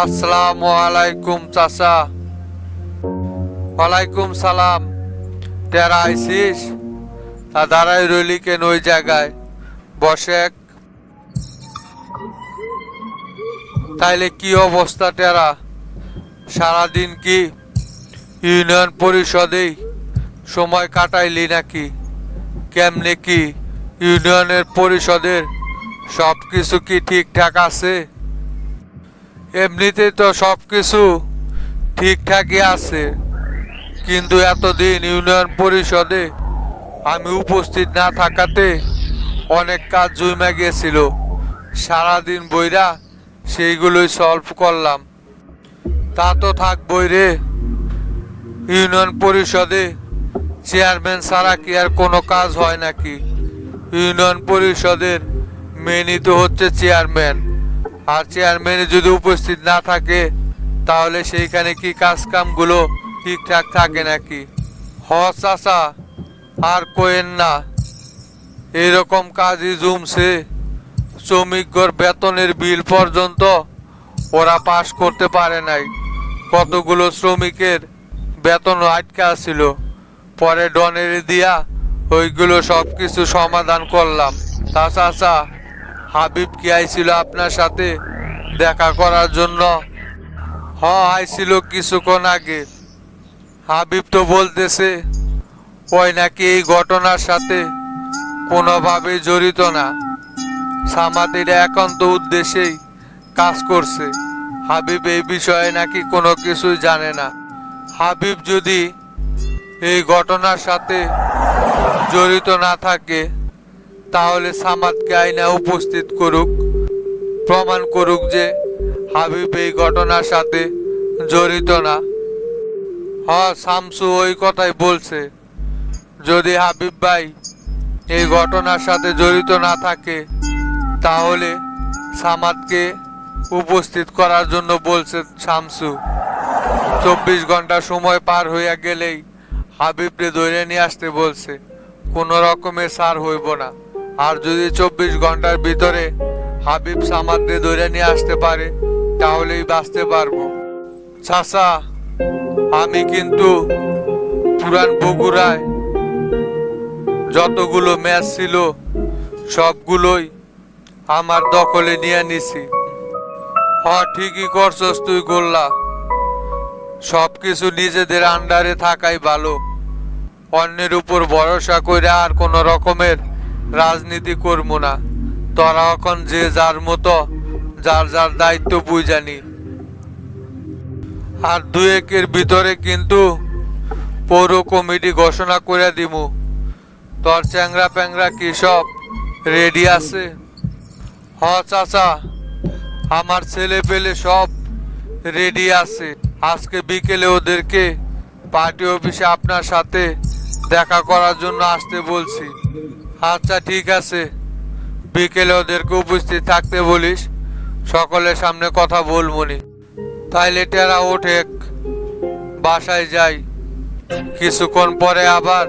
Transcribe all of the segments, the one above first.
আসসালামু আলাইকুম, চাচা। ওয়ালাইকুম সালাম। টেরা আইসিস? তা দাঁড়াই রইলি কেন ওই জায়গায়? বসে তাইলে কি অবস্থা টেরা সারাদিন কি ইউনিয়ন পরিষদেই সময় কাটাইলি নাকি? কেমনে কি ইউনিয়নের পরিষদের সব কিছু কি ঠিকঠাক আছে? এমনিতে তো সব কিছু ঠিকঠাকই আছে। কিন্তু এতদিন ইউনিয়ন পরিষদে আমি উপস্থিত না থাকাতে অনেক কাজ জমে গেছিল। সারাদিন বইরা সেইগুলোই সলভ করলাম। তা তো থাকবই রে। ইউনিয়ন পরিষদে চেয়ারম্যান ছাড়া কি আর কোনো কাজ হয় নাকি? ইউনিয়ন পরিষদের মেনই তো হচ্ছে চেয়ারম্যান। আর চেয়ারম্যান যদি উপস্থিত না থাকে, তাহলে সেইখানে কি কাজ কামগুলো ঠিকঠাক থাকে নাকি? হ, চাচা, আর কোয়েন না। এরকম কাজই জমছে। শ্রমিকগর বেতনের বিল পর্যন্ত ওরা পাস করতে পারে নাই। কতগুলো শ্রমিকের বেতন আটকা ছিল। পরে ডনের দিয়া ওইগুলো সব কিছু সমাধান করলাম। তা, চাচা হাবিব কি আইছিল আপনার সাথে? দেখা করার জন্য। হ আইছিল কিছুক্ষণ আগে। হাবিব তো বলতেছে, ওই নাকি এই ঘটনার সাথে কোনোভাবেই জড়িত না। সামাদের একান্ত উদ্দেশ্যেই কাজ করছে। হাবিব এই বিষয়ে নাকি কোনো কিছুই জানে না। হাবিব যদি এই ঘটনার সাথে জড়িত না থাকে তাহলে সামাদকে আইনা উপস্থিত করুক, প্রমাণ করুক যে হাবিব এই ঘটনার সাথে জড়িত না। হ শামসু ওই কথাই বলছে, যদি হাবিব ভাই এই ঘটনার সাথে জড়িত না থাকে, তাহলে সামাদকে উপস্থিত করার জন্য বলছে শামসু। চব্বিশ ঘণ্টা সময় পার হইয়া গেলেই হাবিবরে ধরে নিয়ে আসতে বলছে, কোনো রকমের সার হইব না। আর যদি চব্বিশ ঘণ্টার ভিতরে হাবিব সামাদরে ধরে নিয়ে আসতে পারে, তাহলেই বাঁচতে পারব। চাচা, আমি কিন্তু পুরান বগুড়ায় যতগুলো ম্যাচ ছিল, সবগুলোই আমার দখলে নিয়ে নিছি। হ ঠিকই করছস তুই, গোল্লা। সব কিছু নিজেদের আন্ডারে থাকাই ভালো। অন্যের উপর ভরসা করে আর কোনো রকমের রাজনীতি করব না। তোরা এখন যে যার মতো, যার যার দায়িত্ব বুঝানি আর দু একের ভিতরে কিন্তু পৌর কমিটি ঘোষণা করে দিমু। তোর চ্যাংরা প্যাংরা কি সব রেডি আছে? হ, চাচা, আমার ছেলে পেলে সব রেডি আছে। আজকে বিকেলে ওদেরকে পার্টি অফিসে আপনার সাথে দেখা করার জন্য আসতে বলছি। আচ্ছা ঠিক আছে। বিকেলে ওদেরকে উপস্থিত থাকতে বলিস। সকলের সামনে কথা বলবনি তাইলে টেরা ওঠে বাসায় যাই। কিছুক্ষণ পরে আবার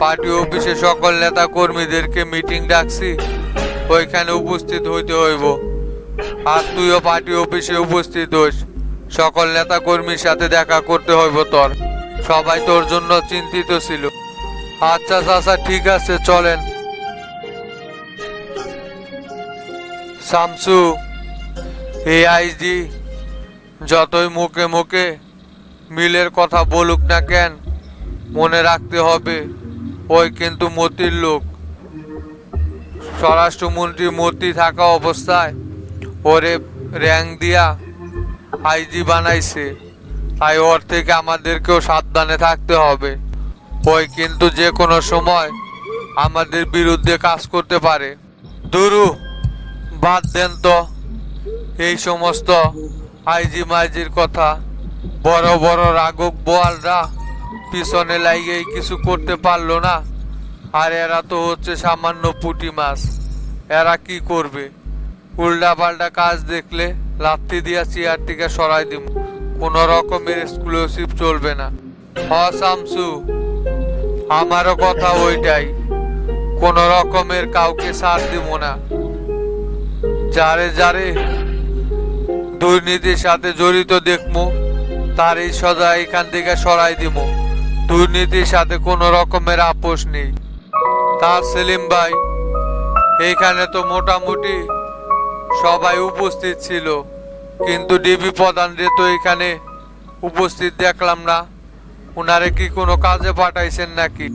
পার্টি অফিসে সকল নেতা কর্মীদেরকে মিটিং ডাকছি। ওইখানে উপস্থিত হইতে হইব। আর তুইও পার্টি অফিসে উপস্থিত হইস সকল নেতা কর্মীর সাথে দেখা করতে হইব তোর। সবাই তোর জন্য চিন্তিত ছিল। আচ্ছা চাচা, ঠিক আছে, চলেন। শামসু, এই আইজি, যতই মুখে মুখে মিলের কথা বলুক না কেন, মনে রাখতে হবে, ওই কিন্তু মতির লোক। স্বরাষ্ট্রমন্ত্রী মতি থাকা অবস্থায় ওরে র্যাঙ্ক দিয়া আইজি বানাইছে। তাই ওর থেকে আমাদেরকেও সাবধানে থাকতে হবে। ওই কিন্তু যে কোনো সময় আমাদের বিরুদ্ধে কাজ করতে পারে। দুরু, বাদ দেন তো এই সমস্ত আইজি মাইজির কথা। বড় বড় রাগক বোয়ালরা পিছনে লাগিয়েই কিছু করতে পারল না। আর এরা তো হচ্ছে সামান্য পুঁটি মাছ। এরা কি করবে? উল্টা পাল্টা কাজ দেখলে লাথি দিয়া চেয়ার থেকে সরাই দিব কোনো রকমের এক্সক্লুসিভ চলবে না। হ, শামসু। আমারও কথা ওইটাই। কোনো রকমের কাউকে সার দিব না। যারে যারে দুর্নীতির সাথে জড়িত দেখমু তার এই সজা এখান থেকে সরাই দিব দুর্নীতির সাথে কোনো রকমের আপোষ নেই। তার সেলিম ভাই এইখানে তো মোটামুটি সবাই উপস্থিত ছিল, কিন্তু ডিবি প্রধানরে তো এখানে উপস্থিত দেখলাম না। ওনারে কি কোনো কাজে পাঠাইছেন নাকি?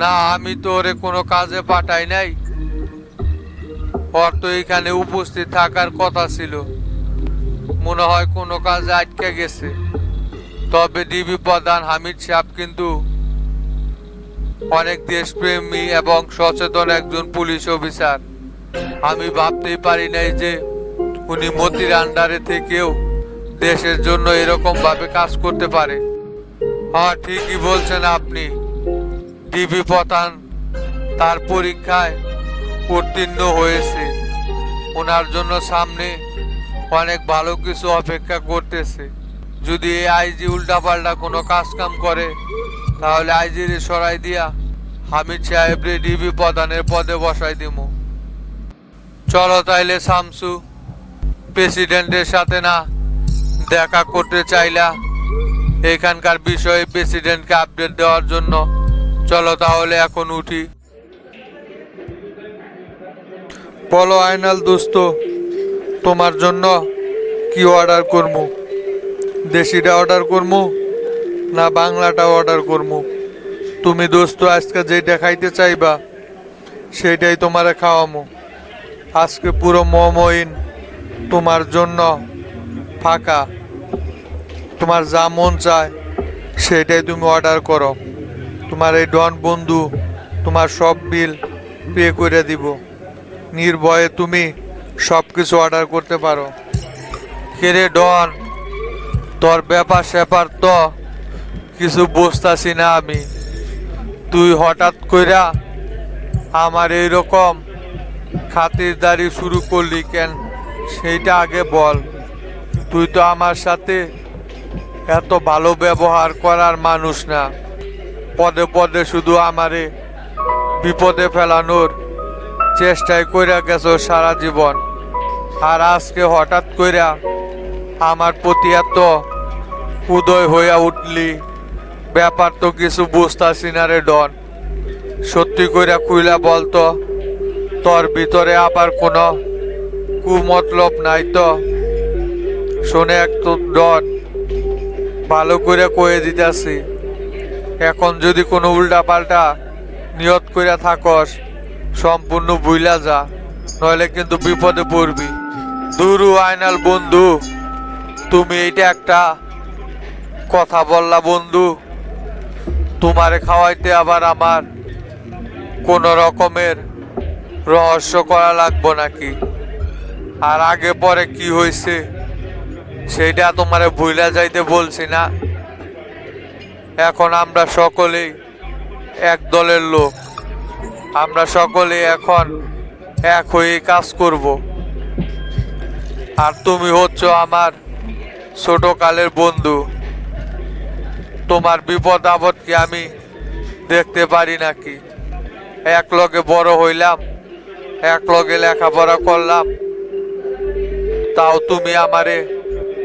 না, আমি তো ওরে কোনো কাজে পাঠাই নাই। ওর তো এখানে উপস্থিত থাকার কথা ছিল। মনে হয় কোনো কাজে আটকে গেছে। তবে ডিবি প্রধান হামিদ সাহেব কিন্তু অনেক দেশপ্রেমী এবং সচেতন একজন পুলিশ অফিসার। আমি ভাবতেই পারি নাই যে উনি মতির আন্ডারে থেকেও দেশের জন্য এরকম ভাবে কাজ করতে পারে। হ্যাঁ ঠিকই বলছেন আপনি। ডিবি প্রধান তার পরীক্ষায় উত্তীর্ণ হয়েছে। ওনার জন্য সামনে অনেক ভালো কিছু অপেক্ষা করতেছে। যদি এই আইজি উল্টাপাল্টা কোনো কাজ কাম করে, তাহলে আইজির সরাই দিয়া হামিদ সাহেবরে ডিবি প্রধানের পদে বসাই দিব। চলো তাইলে শামসু, প্রেসিডেন্টের সাথে না দেখা করতে চাইলা। এখানকার বিষয়ে প্রেসিডেন্টকে আপডেট দেওয়ার জন্য। চলো তাহলে এখন উঠি। বলো আইনাল দোস্ত, তোমার জন্য কি অর্ডার করব দেশিটা অর্ডার করব না বাংলাটা অর্ডার করব তুমি দোস্ত, আজকে যেটা খাইতে চাইবা সেটাই তোমারে খাওয়ামো। আজকে পুরো মমইন তোমার জন্য ফাঁকা। তোমার যা মন চায়, সেটাই তুমি অর্ডার করো। তোমার এই ডন বন্ধু, তোমার সব বিল পে করে দিব। নির্ভয়ে তুমি সব কিছু অর্ডার করতে পারো। কেরে ডন? তোর ব্যাপার স্যাপার তো কিছু বুঝতাছি না আমি। তুই হঠাৎ কইরা আমার এই রকম খাতিরদারি শুরু করলি কেন, সেইটা আগে বল। তুই তো আমার সাথে এত ভালো ব্যবহার করার মানুষ না। পদে পদে শুধু আমারে বিপদে ফেলানোর চেষ্টাই কইরা গেছো সারা জীবন। আর আজকে হঠাৎ কইরা আমার প্রতি এত উদয় হইয়া উঠলি, ব্যাপার তো কিছু বুঝতাছি না রে ডন। সত্যি কইরা কুইলা বলতো, তোর ভিতরে আবার কোনো কুমতলব নাই তো। শোনে এক তো ডন ভালো করে কয়ে দিতেছি। এখন যদি কোনো উল্টা পাল্টা নিয়ত কইরা থাকস, সম্পূর্ণ বুইলা যা, নইলে কিন্তু বিপদে পড়বি। দুরু আয়নাল বন্ধু, তুমি এইটা একটা কথা বললা বন্ধু। তোমারে খাওয়াইতে আবার আমার কোন রকমের রহস্য করা লাগবো নাকি? আর আগে পরে কি হয়েছে সেইটা তোমারে ভুইলা যাইতে বলছি না। এখন আমরা সকলেই এক দলের লোক। আমরা সকলে এখন এক হয়ে কাজ করব। আর তুমি হচ্ছ আমার ছোট কালের বন্ধু। তোমার বিপদ আপদ কি আমি দেখতে পারি নাকি? এক লগে বড় হইলাম, এক লগে লেখাপড়া করলাম। তাও তুমি আমারে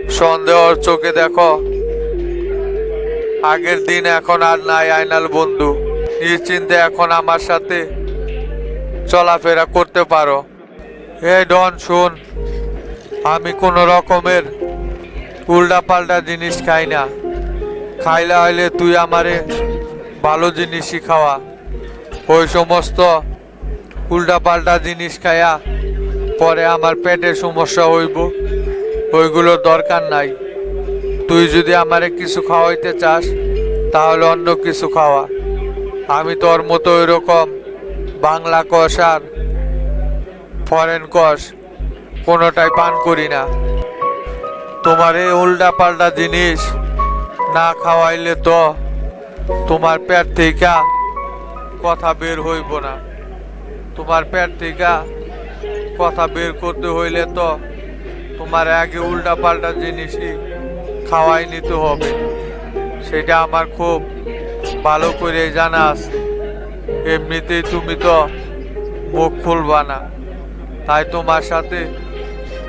সন্দেহর চোখে দেখো। আগের দিন এখন আর নাই, আইনাল বন্ধু। নিশ্চিন্তে এখন আমার সাথে চলাফেরা করতে পারো। হে ডন, শোন, আমি কোনো রকমের উল্টা পাল্টা জিনিস খাই না। খাইলে হইলে তুই আমারে ভালো জিনিসই খাওয়া। ওই সমস্ত উল্টা পাল্টা জিনিস খাইয়া পরে আমার পেটের সমস্যা হইব। ওইগুলো দরকার নাই। তুই যদি আমারে কিছু খাওয়াইতে চাস, তাহলে অন্য কিছু খাওয়া। আমি তোর মতো ওইরকম বাংলা কষ আর ফরেন কষ কোনোটাই পান করি না। তোমার এই উল্টা পাল্টা জিনিস না খাওয়াইলে তো তোমার পেট থেকে কথা বের হইব না। তোমার পেট থেকে কথা বের করতে হইলে তো তোমার আগে উল্টা পাল্টা জিনিসই খাওয়াই নিতে হবে। সেটা আমার খুব ভালো করে জানা আছে। এমনিতেই তুমি তো মুখ খুলবা না। তাই তোমার সাথে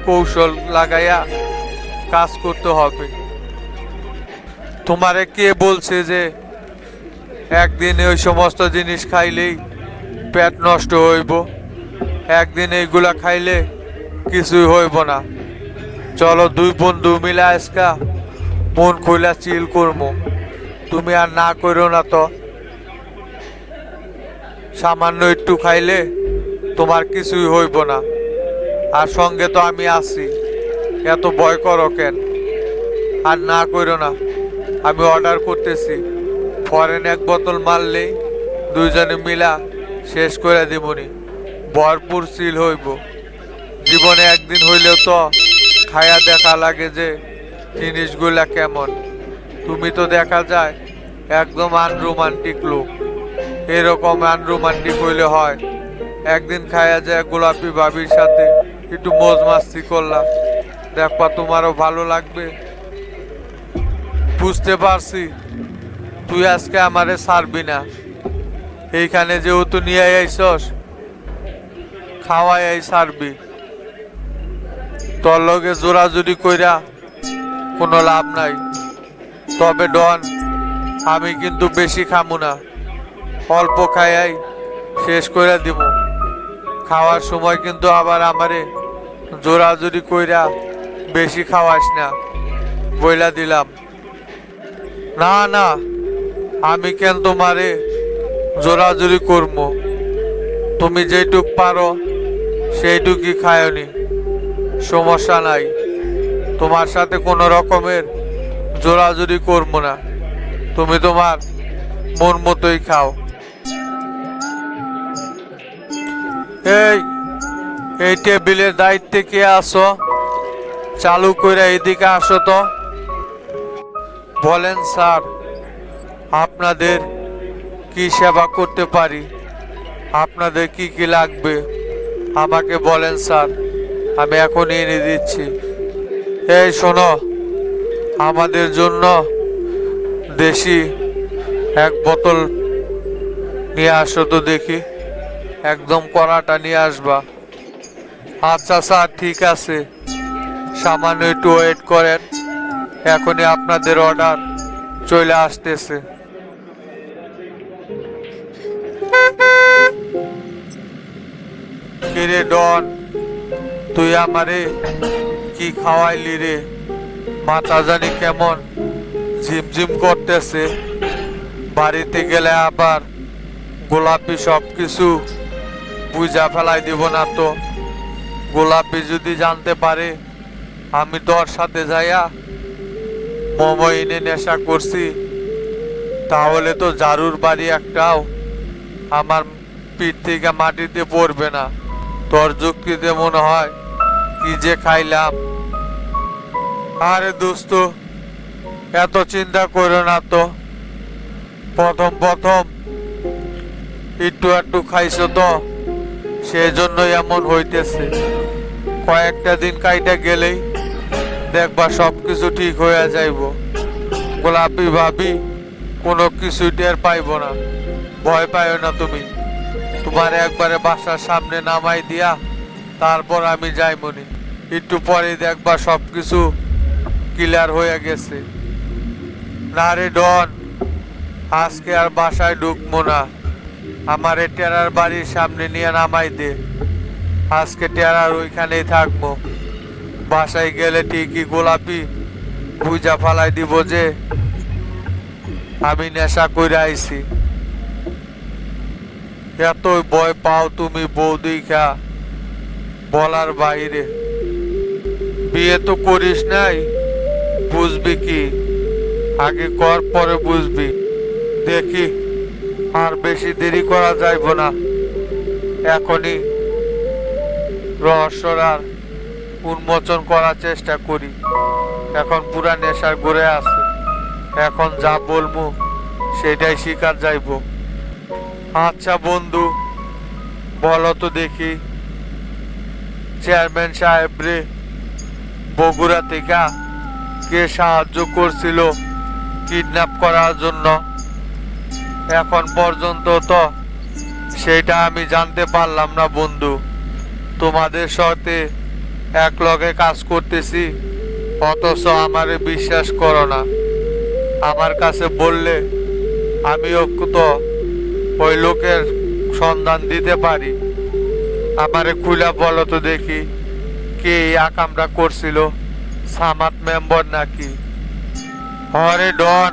কৌশল লাগাইয়া কাজ করতে হবে। তোমারে কে বলছে যে একদিন ওই সমস্ত জিনিস খাইলেই পেট নষ্ট হইব? একদিন এইগুলা খাইলে কিছুই হইব না। চলো দুই বন্ধু মিলে আজকা মন খুলা চিল করব তুমি আর না করো না তো। সামান্য একটু খাইলে তোমার কিছুই হইব না। আর সঙ্গে তো আমি আছি। এত ভয় করো কেন? আর না করো না, আমি অর্ডার করতেছি। ফরেন এক বোতল মারলেই দুইজনে মিলা শেষ করে দিবনি ভরপুর সিল হইব। জীবনে একদিন হইলেও তো খায়া দেখা লাগে যে জিনিসগুলা কেমন। তুমি তো দেখা যায় একদম আনরোমান্টিক লোক। এরকম আনরোমান্টিক হইলে হয়, একদিন খায়া যায় গোলাপি বাবির সাথে একটু মোজ মাস্তি করলাম। দেখবা তোমারও ভালো লাগবে। বুঝতে পারছি, তুই আজকে আমারে ছাড়বি না। এইখানে যেহেতু নিয়ে আইসস, খাওয়াই আই ছাড়বি। তোর লগে জোরাজুরি কইরা কোনো লাভ নাই। তবে ডন, আমি কিন্তু বেশি খামু না। অল্প খাইয়াই শেষ করে দিব খাওয়ার সময় কিন্তু আবার আমারে জোরাজুরি কইরা বেশি খাওয়াস না, বইলা দিলাম। না না, আমি কেন তোমারে জোরাজুরি করব তুমি যেটুক পারো, সেইটুকুই খায়নি। সমস্যা নাই। তোমার সাথে কোনো রকমের জোরাজুরি করব না। তুমি তোমার মন মতোই খাও। এই এই টেবিলের দায়িত্বে কে আসো চালু করে এদিকে আসো তো। বলেন, স্যার, আপনাদের কি সেবা করতে পারি? আপনাদের কি কি লাগবে? আমাকে বলেন, স্যার। আমি এখন এনে দিচ্ছি। এই শোনো, আমাদের জন্য দেশি এক বোতল নিয়ে আসো তো দেখি। একদম কড়াটা নিয়ে আসবা। আচ্ছা স্যার, ঠিক আছে। সামান্য একটু ওয়েট করেন। এখনই আপনাদের অর্ডার চলে আসতেছে। কিরে ডন তুই আমারে কি খাওয়াইলি রে? মাথা জানি কেমন ঝিমঝিম করতেছে। বাড়িতে গেলে আবার গোলাপি সব কিছু বুঝা ফেলাই দিব না তো। গোলাপি যদি জানতে পারে, আমি তোর সাথে যাইয়া মোমো এনে নেশা করছি। তাহলে তো জারুর বাড়ি একটাও আমার পিঠ থেকে মাটিতে পড়বে না। তোর যুক্তিতে মনে হয় কি যে খাইলাম? আরে দোস্ত, এত চিন্তা করো না তো। প্রথম প্রথম একটু একটু খাইছো তো সেই জন্য এমন হইতেছে। কয়েকটা দিন কাইটা গেলেই দেখবা সব কিছু ঠিক হয়ে যাইব। গোলাপি ভাবি কোনো কিছু টের পাইব না। ভয় পাইও না তুমি। তোমার একবারে বাসার সামনে নামাই দিয়া তারপর আমি যাইমনি একটু পরে দেখবা সব কিছু ক্লিয়ার হয়ে গেছে। না রে ডন, আজকে আর বাসায় ঢুকবো না। আমার টেরার বাড়ির সামনে নিয়ে নামাই দে। আজকে টেরার ওইখানেই থাকব। বাসায় গেলে ঠিকই গোলাপি বুঝা ফালাই দিব যে আমি নেশা করে আইছি। এতই ভয় পাও তুমি বউ দেখা বলার বাইরে। বিয়ে তো করিস নাই, বুঝবি কি? আগে কর, পরে বুঝবি। দেখি, আর বেশি দেরি করা যাইব না। এখনই রহস্যর আর উন্মোচন করার চেষ্টা করি। এখন পুরা নেশার ঘুরে আছে। এখন যা বলব, সেটাই শিকার যাইব। আচ্ছা বন্ধু, বলো তো দেখি। চেয়ারম্যান সাহেব রে, বগুড়া থেকে কে সাহায্য করছিল কিডন্যাপ করার জন্য? এখন পর্যন্ত তো সেটা আমি জানতে পারলাম না বন্ধু। তোমাদের সাথে এক লগে কাজ করতেছি, অথচ আমারে বিশ্বাস করো না। আমার কাছে বললে আমিও তো ওই লোকের সন্ধান দিতে পারি। আমারে খুলা বলো তো দেখি, কে এই আকামটা করছিল? সামাত মেম্বর নাকি? হরে ডন,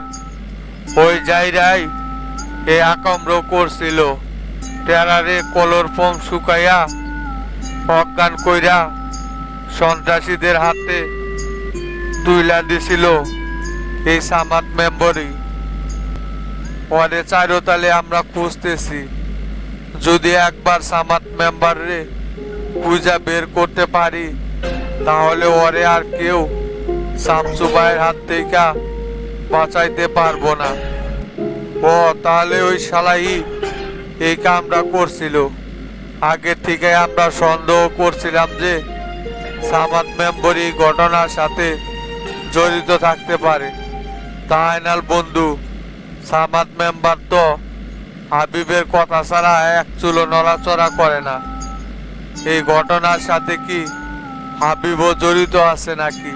ওই যাইরাই এ আকাম্র করছিল। টেরারে কলর ফোম শুকাইয়া অজ্ঞান কইরা সন্ত্রাসীদের হাতে তুইলা দিছিল এই সামাত মেম্বরই। পরে চারোতালে আমরা খুঁজতেছি। যদি একবার সামাত মেম্বারে খুঁজা বের করতে পারি, তাহলে ওরে আর কেউ শামসু ভাইয়ের হাত থেকে বাঁচাইতে পারব না। ও, তাহলে ওই শালাই এই কামটা করছিল। আগে থেকে আমরা সন্দেহ করছিলাম যে সামাদ মেম্বর এই ঘটনার সাথে জড়িত থাকতে পারে। তাইনাল বন্ধু, সামাদ মেম্বার তো হাবিবের কথা ছাড়া এক চুলো নড়াচড়া করে না। এই ঘটনার সাথে কি হাবিবও জড়িত আছে নাকি?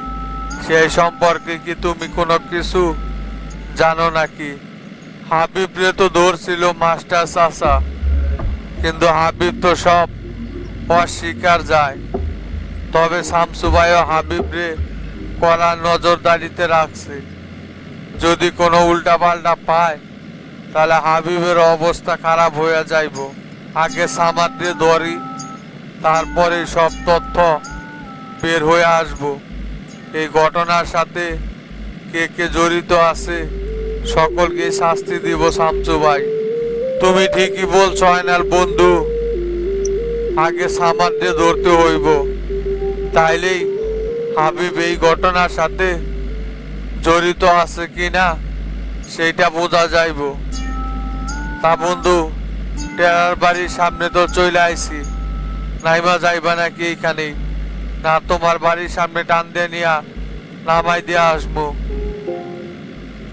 সেই সম্পর্কে কি তুমি কোনো কিছু জানো নাকি? হাবিব রে তো ধরছিল মাস্টার চাষা কিন্তু হাবিব তো সব অস্বীকার যায়। তবে শামসু ভাইও হাবিব রে কড়া নজরদারিতে রাখছে। যদি কোনো উল্টাপাল্টা পায় তাহলে হাবিবের অবস্থা খারাপ হয়ে যাইব। আগে সামাদ দিয়ে ধরি তারপরে সব তথ্য বের হয়ে আসব। এই ঘটনার সাথে কে কে জড়িত আছে, সকলকে শাস্তি দিব শামসু ভাই। তুমি ঠিকই বলছো, আয়নাল বন্ধু, আগে সামাদ দিয়ে ধরতে হইব। তাইলেই হাবিব এই ঘটনার সাথে জড়িত আছে কিনা, সেইটা বোঝা যাইব। তা বন্ধু, টেরার বাড়ির সামনে তো চলে আইছি। নাইমা যাইবা নাকি এইখানেই না তোমার বাড়ির সামনে টান দিয়ে নিয়া নামাই দিয়ে আসব।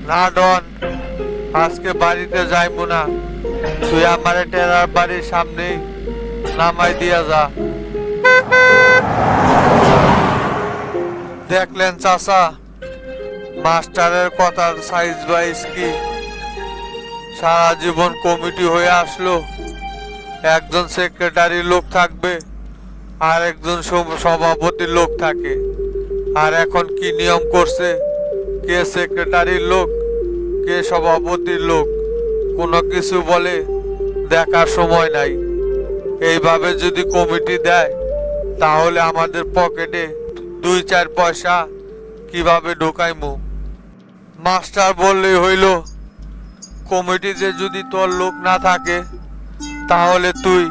না ডন, আজকে বাড়িতে যাইবো না। তুই আমারে টেরার বাড়ির সামনে নামাই দিয়া যা। দেখলেন চাচা, মাস্টারের কথার সাইজ বাইজ কি সারা জীবন কমিটি হয়ে আসলো। একজন সেক্রেটারি লোক থাকবে, আর একজন সভাপতির লোক থাকে। আর এখন কি নিয়ম করছে? কে সেক্রেটারির লোক, কে সভাপতির লোক? কোনো কিছু বলে দেখার সময় নাই। এইভাবে যদি কমিটি দেয়, তাহলে আমাদের পকেটে দুই চার পয়সা কীভাবে ঢোকাইমু? মাস্টার বললেই হইল কমিটিতে যদি তোর লোক না থাকে, তাহলে তুই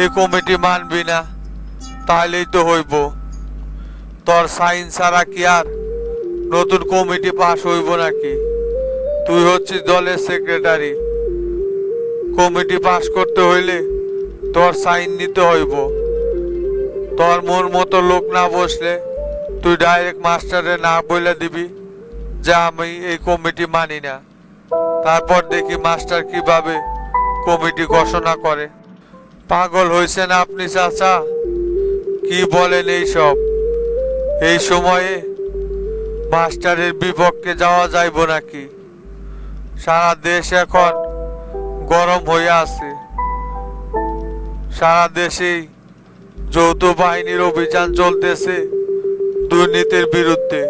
এই কমিটি মানবি না, তাহলেই তো হইব। তোর সাইন ছাড়া কি আর নতুন কমিটি পাস হইব নাকি? তুই হচ্ছিস দলের সেক্রেটারি। কমিটি পাস করতে হইলে তোর সাইন নিতে হইব। তোর মন মতো লোক না বসলে তুই ডাইরেক্ট মাস্টারে না বলে দিবি, যে আমি এই কমিটি মানি না। তারপর দেখি মাস্টার কীভাবে কমিটি ঘোষণা করে। পাগল হয়েছেন আপনি, চাচা। কি বলেন এই সব এই সময়ে মাস্টারের বিপক্ষে যাওয়া যাইব নাকি? সারা দেশ এখন গরম হয়ে আছে। সারা দেশেই যৌথ বাহিনীর অভিযান চলতেছে দুর্নীতির বিরুদ্ধে।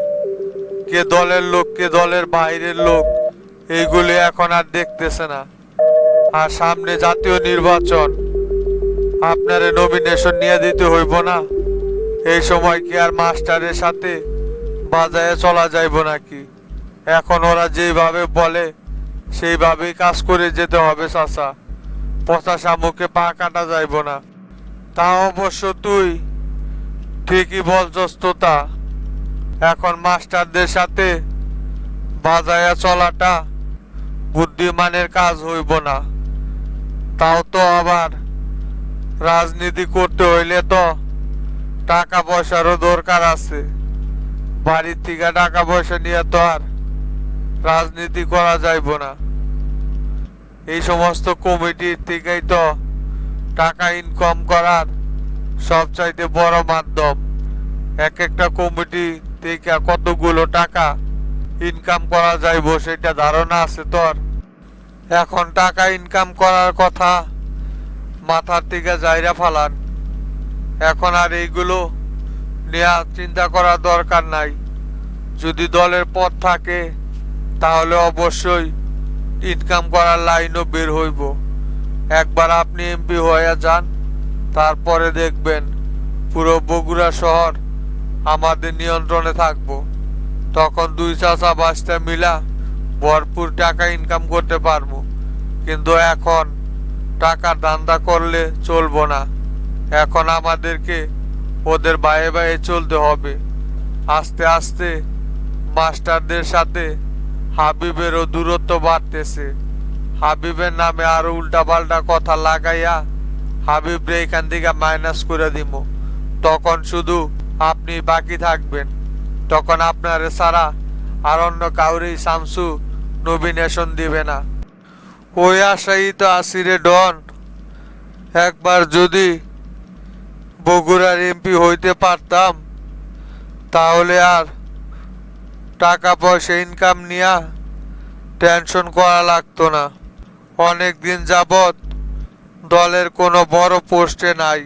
কে দলের লোক, কে দলের বাইরের লোক। এইগুলি এখন আর দেখতেছে না। আর সামনে জাতীয় নির্বাচন। আপনারে নমিনেশন নিয়ে দিতে হইব না। এই সময় কি আর মাস্টারের সাথে বাজারে চলা যাইব নাকি? এখন ওরা যেভাবে বলে, সেইভাবেই কাজ করে যেতে হবে চাচা। পচা শামুকে পা কাটা যাইব না। তা অবশ্য তুই ঠিকই বলছস তো। এখন মাস্টারদের সাথে বাজায়া চলাটা বুদ্ধিমানের কাজ হইব না। তাও তো আবার রাজনীতি করতে হইলে তো টাকা পয়সারও দরকার আছে। বাড়ির থেকে টাকা পয়সা নিয়ে তো আর রাজনীতি করা যাইব না। এই সমস্ত কমিটির থেকেই তো টাকা ইনকাম করার সবচাইতে বড় মাধ্যম। এক একটা কমিটি থেকে কতগুলো টাকা ইনকাম করা যাইব, সেটা ধারণা আছে তোর। এখন টাকা ইনকাম করার কথা মাথার থেকে যাইরা ফালান। এখন আর এইগুলো নেওয়া চিন্তা করার দরকার নাই। যদি দলের পথ থাকে, তাহলে অবশ্যই ইনকাম করার লাইনও বের হইব। একবার আপনি এমপি হয়ে যান, তারপরে দেখবেন পুরো বগুড়া শহর আমাদের নিয়ন্ত্রণে থাকব। তখন দুই চাচা বাসটা মিলা ভরপুর টাকা ইনকাম করতে পারব। কিন্তু এখন টাকার দান্দা করলে চলবো না। এখন আমাদেরকে ওদের বায়ে বায়ে চলতে হবে। আস্তে আস্তে মাস্টারদের সাথে হাবিবেরও দূরত্ব বাড়তেছে। হাবিবের নামে আরও উল্টাপাল্টা কথা লাগাইয়া হাবিবরে এখান থেকে মাইনাস করে দিব তখন শুধু আপনি বাকি থাকবেন। তখন আপনার সারা আর অন্য কাউরেই শামসু নবীনেশন দিবে না। ওই আশাই তো আসিরে ডন। একবার যদি বগুড়ার এমপি হইতে পারতাম, তাহলে আর টাকা পয়সা ইনকাম নিয়া টেনশন করা লাগতো না। অনেক দিন যাবৎ দলের কোনো বড় পোস্টে নাই।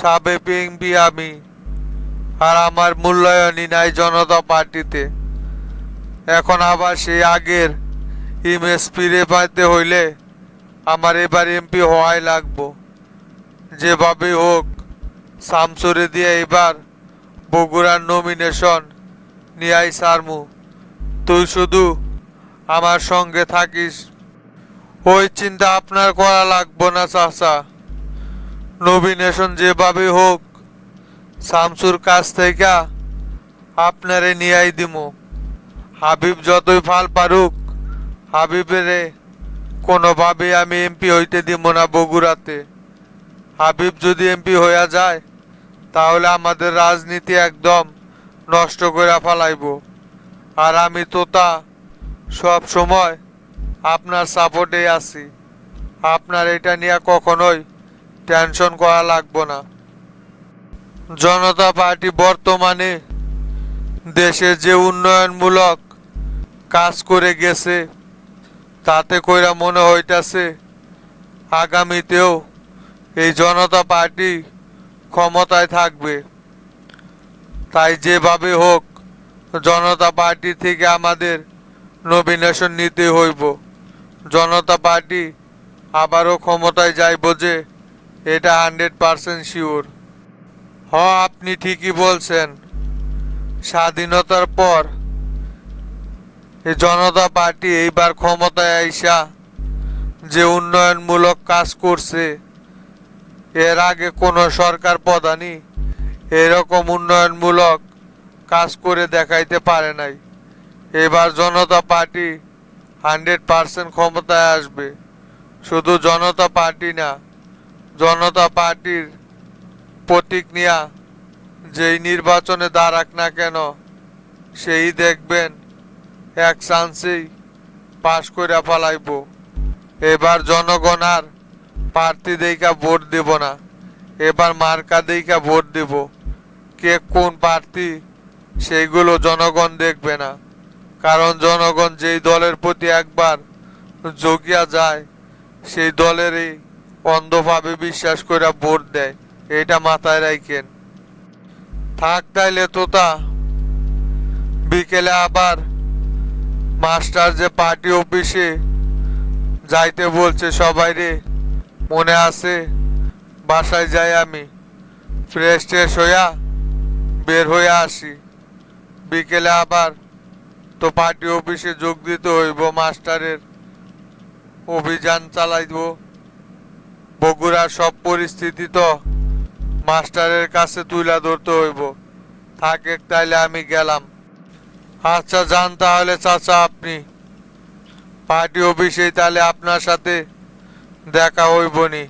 সাবেক এমপি আমি। আর আমার মূল্যায়নই নাই জনতা পার্টিতে। এখন আবার সেই আগের ইমেজ ফিরে পাইতে হইলে আমার এবার এমপি হওয়াই লাগবো। যেভাবে হোক সামসুরে দিয়ে এবার বগুড়ার নমিনেশন নিয়াই সারমু। তুই শুধু আমার সঙ্গে থাকিস। ওই চিন্তা আপনার করা লাগবো না, চাচা। নমিনেশন যেভাবে হোক শামসুর কাছ থেকে আপনারে নিয়াই দিমু। হাবিব যতই ফাল পারুক, হাবিবেরে কোনোভাবে আমি এমপি হইতে দিব না বগুড়াতে। হাবিব যদি এমপি হইয়া যায়, তাহলে আমাদের রাজনীতি একদম নষ্ট করে ফেলাইব। আর আমি তোতা সব সময় আপনার সাপোর্টেই আছি। আপনার এটা নিয়ে কখনোই টেনশন করা লাগবো না। জনতা পার্টি বর্তমানে দেশের যে উন্নয়নমূলক কাজ করে গেছে, তাতে কইরা মনে হইতাছে, আগামীতেও এই জনতা পার্টি ক্ষমতায় থাকবে। তাই যেভাবে হোক, জনতা পার্টি থেকে আমাদের নমিনেশন নিতে হইব। জনতা পার্টি আবারও ক্ষমতায় যাইব যে, এটা হান্ড্রেড পারসেন্ট শিওর হ, আপনি ঠিকই বলছেন। স্বাধীনতার পর জনতা পার্টি এইবার ক্ষমতায় আইসা যে উন্নয়নমূলক কাজ করছে, এর আগে কোনো সরকার প্রধানই এরকম উন্নয়নমূলক কাজ করে দেখাইতে পারে নাই। এবার জনতা পার্টি হান্ড্রেড পার্সেন্ট ক্ষমতায় আসবে। শুধু জনতা পার্টি না, জনতা পার্টির প্রতীক নিয়া যেই নির্বাচনে দাঁড়াক না কেন, সেই দেখবেন এক চান্সেই পাশ করে ফেলাইব। এবার জনগণ আর প্রার্থী দেখা ভোট দেব না, এবার মার্কা দেখা ভোট দেব। কে কোন প্রার্থী, সেইগুলো জনগণ দেখবে না। কারণ জনগণ যেই দলের প্রতি একবার জগিয়া যায়, সেই দলেরই অন্ধভাবে বিশ্বাস করে ভোট দেয়। এটা মাথায় রাখেন থাক তাইলে তোতা, বিকেলে আবার মাস্টার যে পার্টি অফিসে যাইতে বলছে সবাই রে, মনে আছে? বাসায় যাই আমি ফ্রেশ ট্রেশ হইয়া বের হয়ে আসি। বিকেলে আবার তো পার্টি অফিসে যোগ দিতে হইব, মাস্টারের অভিযান চালাইব। বগুড়ার সব পরিস্থিতি তো মাস্টারের কাছে তুইলা ধরতে হইব। থাকে তাইলে আমি গেলাম। আচ্ছা যান তাহলে চাচা আপনি। পার্টি অফিসেই তাহলে আপনার সাথে দেখা হইব নি